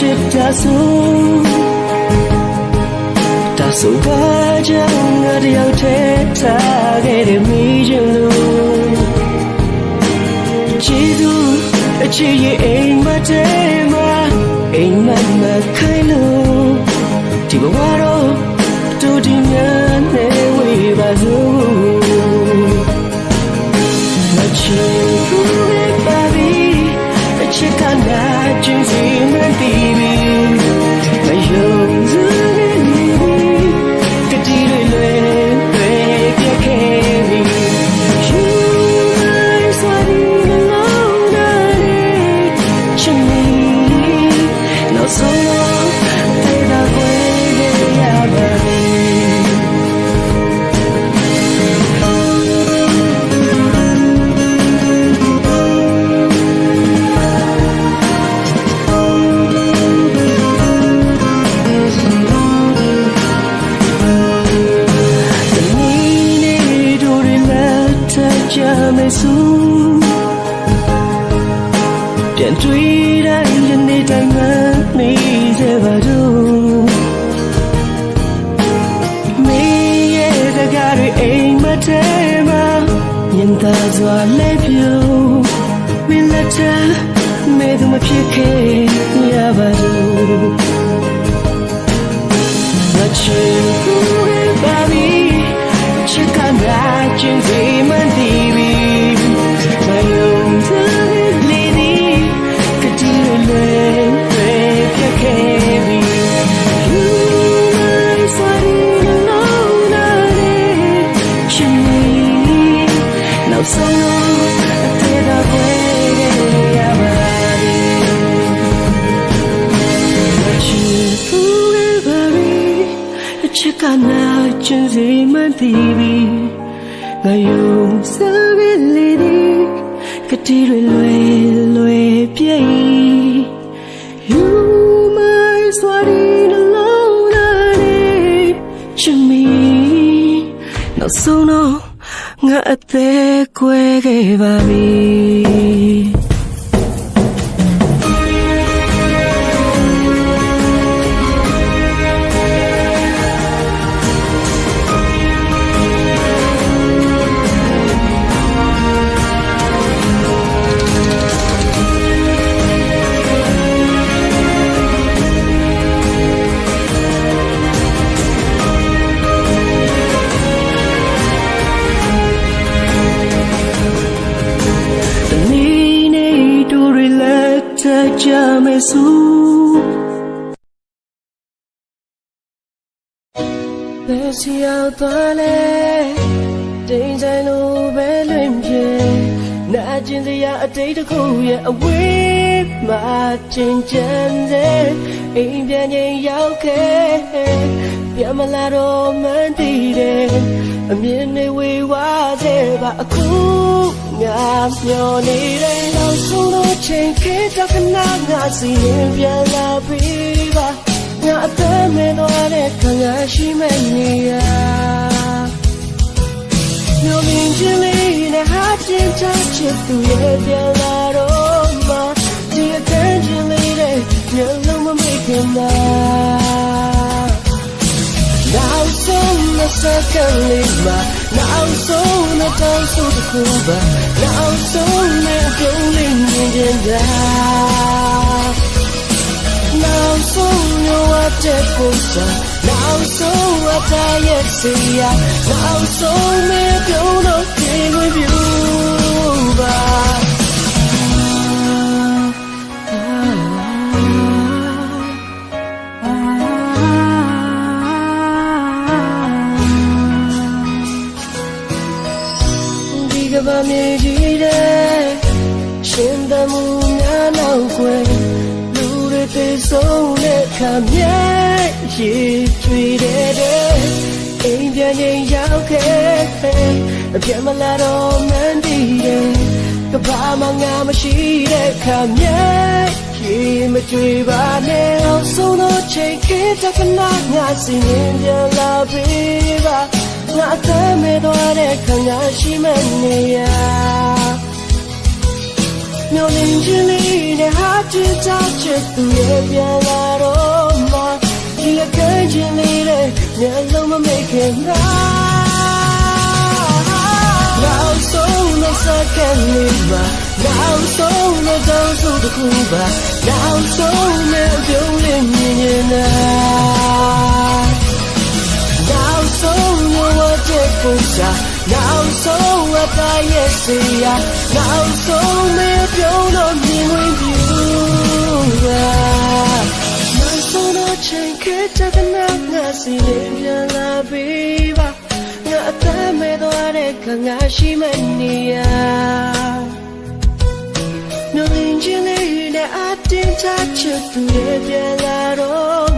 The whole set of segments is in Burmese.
ge de mi jin lu Chi du a chi ye aim ma de ma aim ma ma khai lu Di ba wa ro tu di nya ne we ba zu ကြမယ်ဆိုပြန်တွေ့တိုင်းယနေ့တိုင်းမှနေစေပါတော့မေးရတဲ့ကားတွေအိမ်မထဲမှာမြင်သာစွာလဲပြူမင်းလက်ချမေသူမဖြစ်ခဲ့ရပါတော့ But you aşık kadar cimri mendil အသက်ကွယ်ခဲ့ပါပြီ စီရောက်သွားလဲတိမ်ဆိုင်လိုပဲလွင်ပြေနာကျင်စရာအတိတ်တစ်ခုရဲ့အဝေးမှာကျင်ကြံစေအိမ်ပြန်ချင်းရောက်ခဲ့ပြန်မလာတော့မှန်းတည်တယ်အမြင်တွေဝေဝါးစေပါအခုငါမျောနေတဲ့နောက်ဆုံးတော့ချိန်ခေတ်တစ်ခဏငါစီရင်ပြန်လာပြီပါ ငါအသက်မင်းတော့တဲ့ခံရရှိမဲ့နေရမျိုးမြင်ချင်းလေးနဲ့ဟာချင်းချချစ်သူရဲ့ပြန်လာတော့မှဒီအတန်းချင်းလေးနဲ့ညလုံးမမေ့ခင်မှာနောက်ဆုံးမစကလေးမှာနောက်ဆုံးမတောင်းဆိုတစ်ခုပါနောက်ဆုံးနဲ့ပြုံးလေးမြင်ချင်တာနောက်ဆုံးရောအတဲ့ ကိုစားနောက်ဆုံးအတရဲ့စီရနောက်ဆုံးမေပြုံးတော့ပြင်ဝင်ပြူ ဆုံးနေတဲ့ခါမြဲရေကျွေတဲ့တဲ့အိမ်ပြန်ရင်ရောက်ခဲ့အပြတ်မလာတော့မှန်းတည်တယ်ကဘာမှငါမရှိတဲ့ခါမြဲရေမကြွေပါနဲ့အောင်ဆုံးတော့ချိန်ခေတ္တကနာငါစီရင်ပြန်လာပြီပါငါအသက်မဲ့သွားတဲ့ခါငါရှိမနေရမျောလင်းခြင်းလေးနဲ့ဟာ ချင်းချချစ်သူရဲ့ပြန်လာတော့မှဒီအကန့်ချင်းလေးနဲ့မျက်လုံးမမိတ်ခင်ငါနောက်ဆုံးနဲ့စက္ကန့်လေးမှာနောက်ဆုံးနဲ့တောင်းဆိုတစ်ခုပါနောက်ဆုံးနဲ့အပြုံးလေးမြင်ရင်နာနောက်ဆုံးနဲ့ဝတ်ချက်ကိုရှာနောက်ဆုံးအသားရဲ့စရာ နောက်ဆုံးနဲ့ပြုံးလို့မြင်ဝင်ပြူပါနောက်ဆုံးတော့ချိန်ခေတ္တကနာငါစီရင်ပြန်လာပြီပါငါအသက်မဲ့သွားတဲ့ခါငါရှိမနေရမျိုးလင်းချင်းလေးနဲ့အတင်းချချစ်သူရဲ့ပြန်လာတော့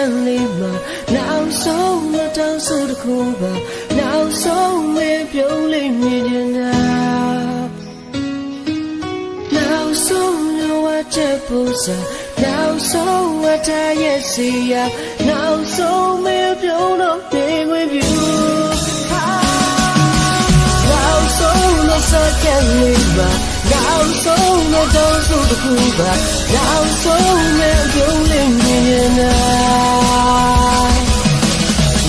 စကန်လေးမှာနောက်ဆုံးမတောင်းဆိုတစ်ခုပါနောက်ဆုံးမပြုံးလေးမြင်နေတာနောက်ဆုံးရောတဲ့ပူစာနောက်ဆုံးဝတ်ရဲ့စီယာနောက်ဆုံးမပြုံးတော့နေဝင်ပြူနောက်ဆုံးမစကန်လေးမှာ နောက်ဆုံးမတောင်းဆိုတစ်ခုပါနောက်ဆုံးမပြုံးလေးမြင်နေတာ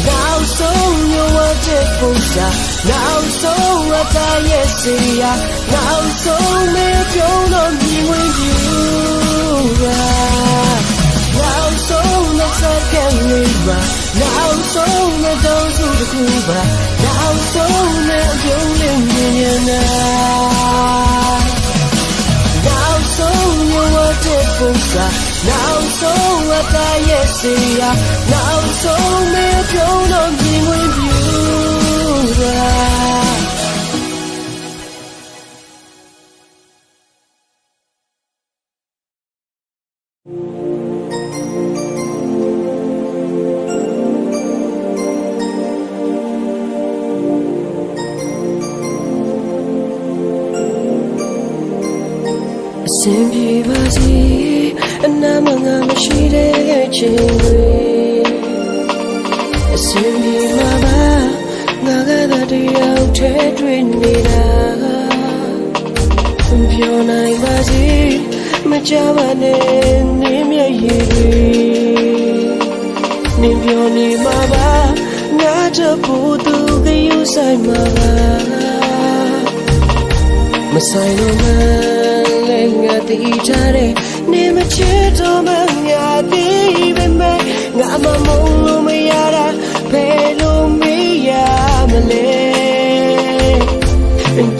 နောက်ဆုံးရောတဲ့ပုံစံနောက်ဆုံးအတိုင်းရဲ့စီယာနောက်ဆုံးမေပြုံးတော့မြင်ဝင်ပြူပါနောက်ဆုံးနဲ့စကန်လေးပါနောက်ဆုံးနဲ့တောင်းစုတစ်ခုပါနောက်ဆုံးနဲ့ပြုံးလေးမြင်နေတာနော တိုင်းရဲ့စီယာနောက်ဆုံးမေပြုံးတော့ ချိန်တွေအစင်ပြေမှာပါငါကသာတယောက်ထဲတွေ့နေတာပြောနိုင်ပါစေမကြပါနဲ့နေမျက်ရည်တွေနေပြောနေမှာပါငါချဖို့သူကယူဆိုင်မှာပါမဆိုင်တော့မှလည်းငါတည်ကြတယ် နေမချစ်တော့မှငါတည်ပဲမဲ့ငါမမုန်းလို့မရတာဘယ်လိုမေးရမလဲ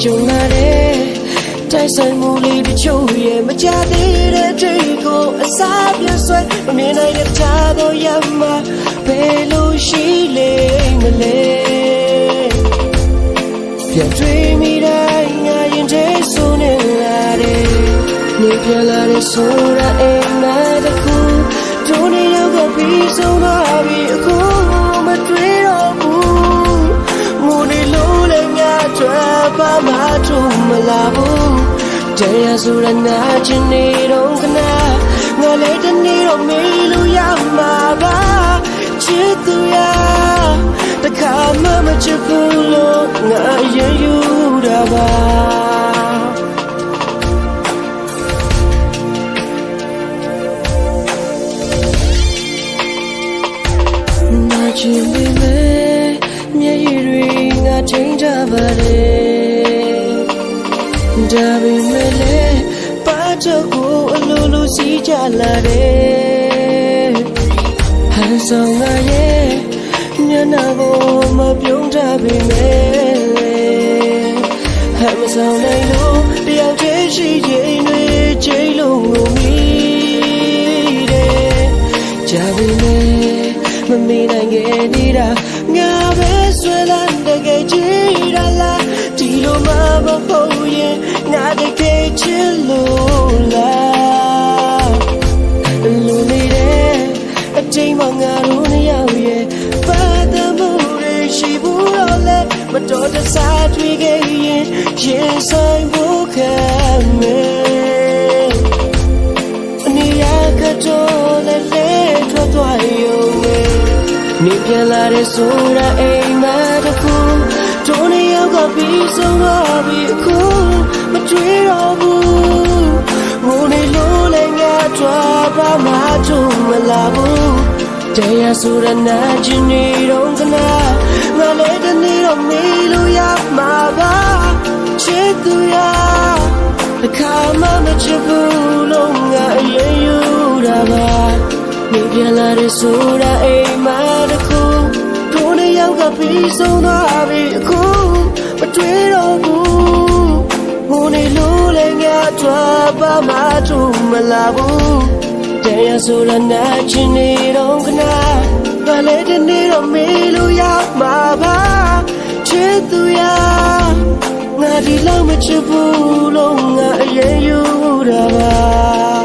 ကြုံလာတဲ့တိုက်ဆိုင်မှုလေးတချို့ရဲ့မကြသေးတဲ့ဒိတ်ကိုအစားပြဆွဲမမြင်နိုင်တဲ့ချားတော့ရမှာဘယ်လိုရှိလေမလဲပြန်တွေ့မိတိုင်းငါရင်ထဲဆိုနေလာတယ် နေပြန်လာတဲ့ဆိုတာအိမ်မတစ်ခုတို့နေရောက်ကပြီးဆုံးသွားပြီအခုမတွေ့တော့ဘူးငိုနေလို့လည်းငါကြွယ်ပါမထုံမလာဘူးတရားဆိုရနာချင်နေတော့ခဏငါလည်းတနေ့တော့မေးလို့ရမှာပါချစ်သူရတခါမှမချစ်ဘူးလို့ငါရင်ယူတာပါ ချင်ပေမဲ့မျက်ရည်တွေငါချိန်ကြပါတယ်ဒါပေမဲ့လည်းပါတော့ကိုအလိုလိုစီးကြလာတယ်ဟန်ဆောင်ငါရဲ့မျက်နှာကိုမပြုံးတတ်ပေမဲ့ဟန်မဆောင်နိုင်လို့ မတော်တဆတွေ့ခဲ့ရင်ရင်ဆိုင်ဖို့ခံမယ်နေရာကတော့လည်းလဲထွက်သွားရုံပဲနေပြန်လာတဲ့ဆိုတာအိမ်မတစ်ခုတို့နေရောက်ကပြီးဆုံးသွားပြီအခုမတွေ့တော့ဘူးငိုနေလို့လည်းငါကြွားပါမှချုံမလာဘူး တရားဆိုရနာချင်နေတော့ကနာငါလည်းတနေ့တော့မေးလို့ရမှာပါချစ်သူရ The karma that you pull on yeah you da ba Ni pya la de so da ai ma de ko Ko ne yaw ka pi song twa bi aku Ma twi do bu Mo ne lo le nya twa ba ma tu ma la bu Taya so da na chin ni dong kana Ba le de ni do me lo ya ma ba Chit tu ya ငါဒီလောက်မချစ်ဘူးလို့ငါအရင်ယူတာပါ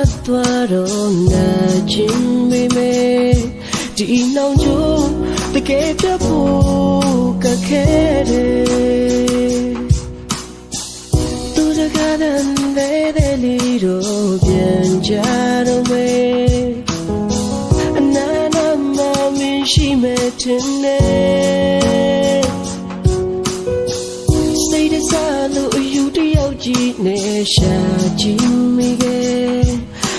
တ်သွားတော့ငါချင်းမိမေဒီနှောင်ချိုးတကယ်ပြဖို့ကခဲတယ်သူစကားတန်တဲ့တဲ့လေးတို့ပြန်ကြတော့မယ်အနာနာမမင်းရှိမဲ့တင်နေစိတ်တစားလို့အယူတယောက်ကြီးနဲ့ရှာကြည့်မိခဲ့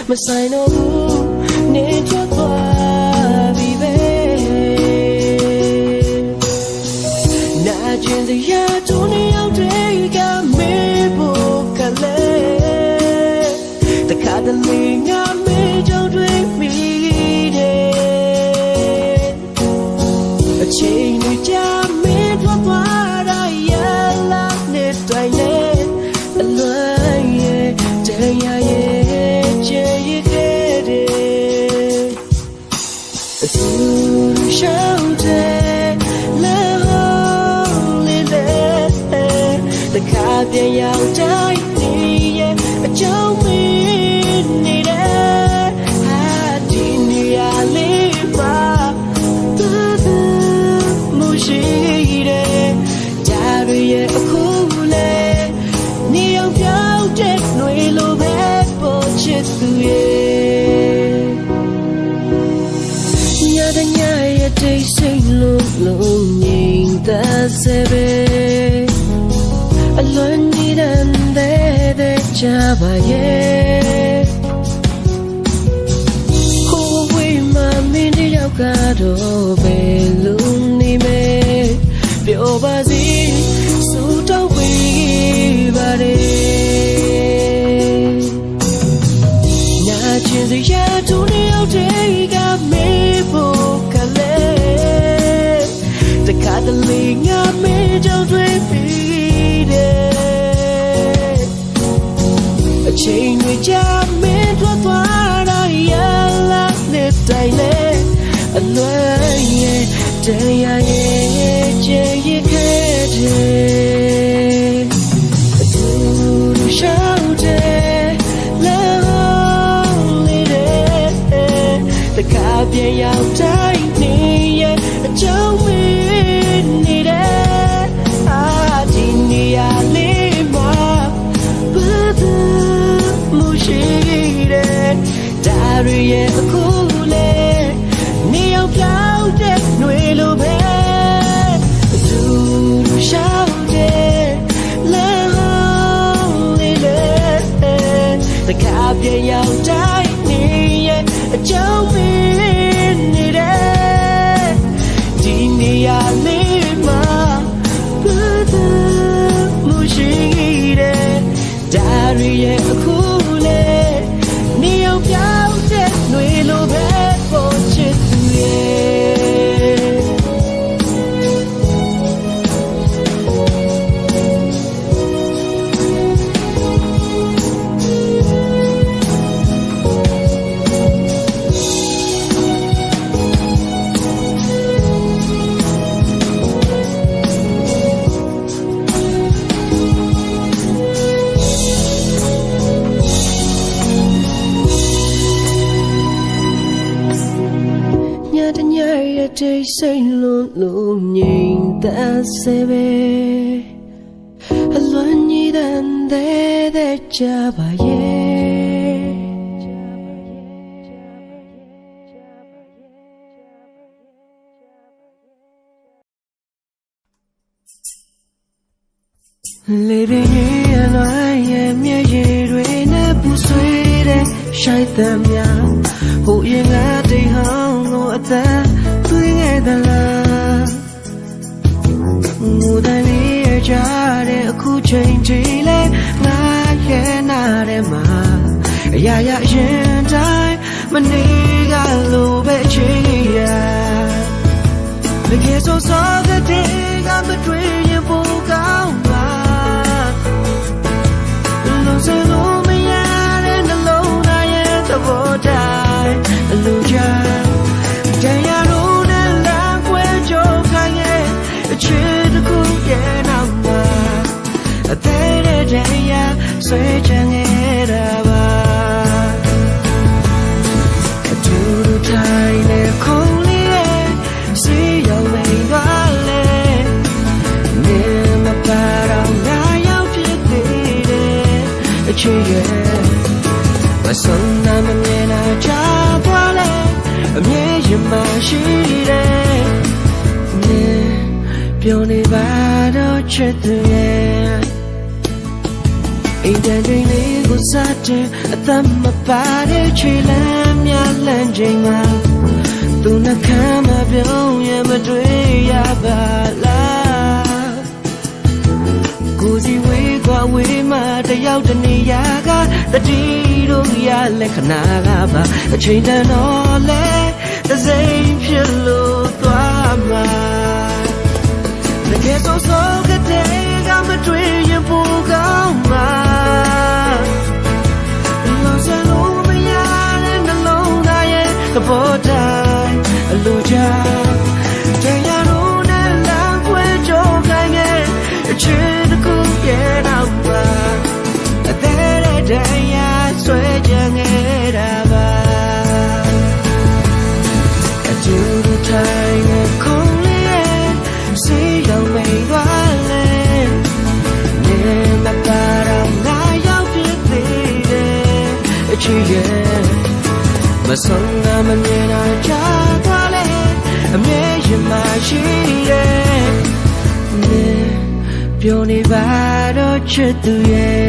မဆိုင်တော့ဘူးနေထွက်သွားပြီပဲနာကျင်စရာတို့နေရောက်တွေကမေးဖို့ကလေးတခါတလေငါ ပြော ပြန်ရောက်တိုင်းနေရဲ့အကြောင်းမင်းနေတယ်အာဒီနေရာလေးမှာဘယ်သူမရှိတယ်ဒါရီရဲ့အခုလေနေရောက်ပြောင်းတဲ့ຫນွေလိုပဲသူလူရှောင်းတဲ့လဲဟောင်းလေးလေတကားပြေရောက်တိုင်း ရဲ့တိတ်ဆိတ်လွန်လို့ငြိမ်သက်စေပဲအလွန်ကြီးတဲ့တဲ့ကြပါရဲ့လေပင်ကြီးအလွမ်းရဲ့မျက်ရည်တွေနဲ့ပူ သက်သွင်းခဲ့သလားငိုတဲ့လေးရကြတဲ့အခုချိန်ထိလဲငါရဲ့နာတဲ့မှာအရာရာရင်တိုင်းမနေကလို့ပဲချေရတကယ်ဆိုစောတဲ့တေ ဆွဲချင်နေတာပါအတူတူထိုင်နေခုံးလေးရဲ့စီရောက်နေပါလေနေမပါတော့ငါရောက်ဖြစ်သေးတယ်အချစ်ရဲ့မဆုံးနာမမြင်တာကြာသွားလေအမြဲရင်မရှိတယ်နေပြောနေ ကိုစတဲ့အသက်မပါတဲ့ခြေလမ်းများလမ်းချိန်မှာသူနှခမ်းမပြုံးရမတွေ့ရပါလားကိုစီဝေးကွာဝေးမှတယောက်တနေရာကတတိတို့ရလက်ခဏကပါအချိန်တန်တော့လဲသစိမ်ဖြစ်လို့သွားမှာတကယ်ဆိုဆိုကတဲ့ကမတွေ့ရင်ပိုကောင်းမှာ တိုင်းအလိုချတရားလို့နဲ့လမ်းခွဲကြုံခိုင်းရဲ့အချစ်တစ်ခုရဲ့နောက်မှာအသေးတဲ့တရား တော့ချစ်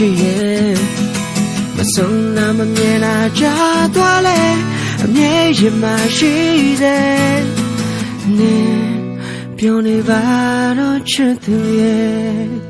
ချစ်ရဲ့မဆုံးနာမမြင်တာကြာသွားလေအမြဲရင်မရှိတယ်နင်းပြောနေပါတော့ချစ်သူရဲ့